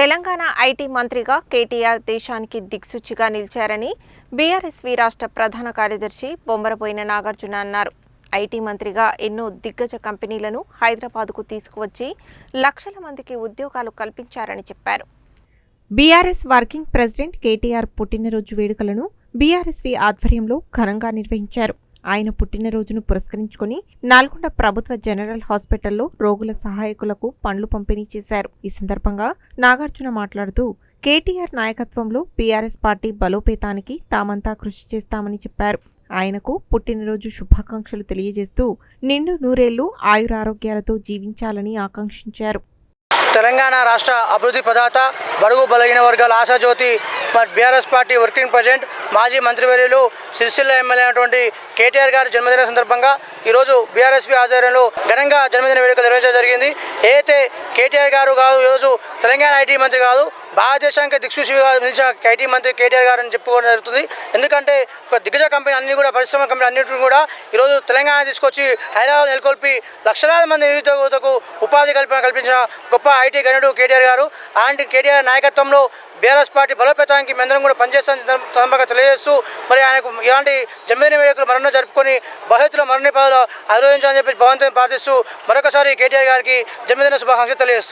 Telangana IT మంత్రిగా కేటీఆర్ దేశానికి దిక్సూచిగా నిలిచారని BRSV రాష్ట్ర ప్రధాన కార్యదర్శి బొమ్మరపోయిన నాగార్జున అన్నారు. ఐటీ మంత్రిగా ఎన్నో దిగ్గజ కంపెనీలను హైదరాబాద్కు తీసుకువచ్చి లక్షల మందికి ఉద్యోగాలు కల్పించారని చెప్పారు. బీఆర్ఎస్ వర్కింగ్ ప్రెసిడెంట్ కేటీఆర్ పుట్టినరోజు వేడుకలను బీఆర్ఎస్వీ ఆధ్వర్యంలో ఘనంగా నిర్వహించారు. ఆయన పుట్టినరోజును పురస్కరించుకుని నల్గొండ ప్రభుత్వ జనరల్ హాస్పిటల్లో రోగుల సహాయకులకు పండ్లు పంపిణీ చేశారు. ఈ సందర్భంగా నాగార్జున మాట్లాడుతూ కేటీఆర్ నాయకత్వంలో పీఆర్ఎస్ పార్టీ బలోపేతానికి తామంతా కృషి చేస్తామని చెప్పారు. ఆయనకు పుట్టినరోజు శుభాకాంక్షలు తెలియజేస్తూ నిండు నూరేళ్ళు ఆయురారోగ్యాలతో జీవించాలని ఆకాంక్షించారు. తెలంగాణ రాష్ట్ర అభివృద్ధి ప్రదాత బడుగు బలహీన వర్గాల ఆశాజ్యోతి మరి బీఆర్ఎస్ పార్టీ వర్కింగ్ ప్రెసిడెంట్ మాజీ మంత్రివర్యులు సిరిసిల్ల ఎమ్మెల్యే అయినటువంటి కేటీఆర్ గారి జన్మదిన సందర్భంగా ఈరోజు బీఆర్ఎస్పీ ఆధ్వర్యంలో ఘనంగా జన్మదిన వేడుకలు నిర్వహించడం జరిగింది. ఏదైతే కేటీఆర్ గారు కాదు ఈరోజు తెలంగాణ ఐటీ మంత్రి కాదు భారతదేశానికి దిక్సూచిగా నిలిచిన ఐటీ మంత్రి కేటీఆర్ గారు అని చెప్పుకోవడం జరుగుతుంది. ఎందుకంటే ఒక దిగ్గజ కంపెనీ అన్ని కూడా పరిశ్రమ కంపెనీ అన్నింటిని కూడా ఈరోజు తెలంగాణ తీసుకొచ్చి హైదరాబాద్ నెలకొల్పి లక్షలాది మంది నిరుద్యోగులకు ఉపాధి కల్పన కల్పించిన గొప్ప ఐటీ గనుడు కేటీఆర్ గారు. అలాంటి కేటీఆర్ నాయకత్వంలో బీఆర్ఎస్ పార్టీ బలోపేతానికి మేమందరం కూడా పనిచేస్తామని సందర్భంగా తెలియజేస్తూ మరి ఆయనకు ఇలాంటి జంబీని వేడుకలు మరణం జరుపుకొని భవిష్యత్తులో మరిన్ని పదవులు ఆరోధించాలని చెప్పి భగవంతుని ప్రార్థిస్తూ మరొకసారి కేటీఆర్ గారికి జన్మదిన శుభాకాంక్షలు తెలియజేస్తూ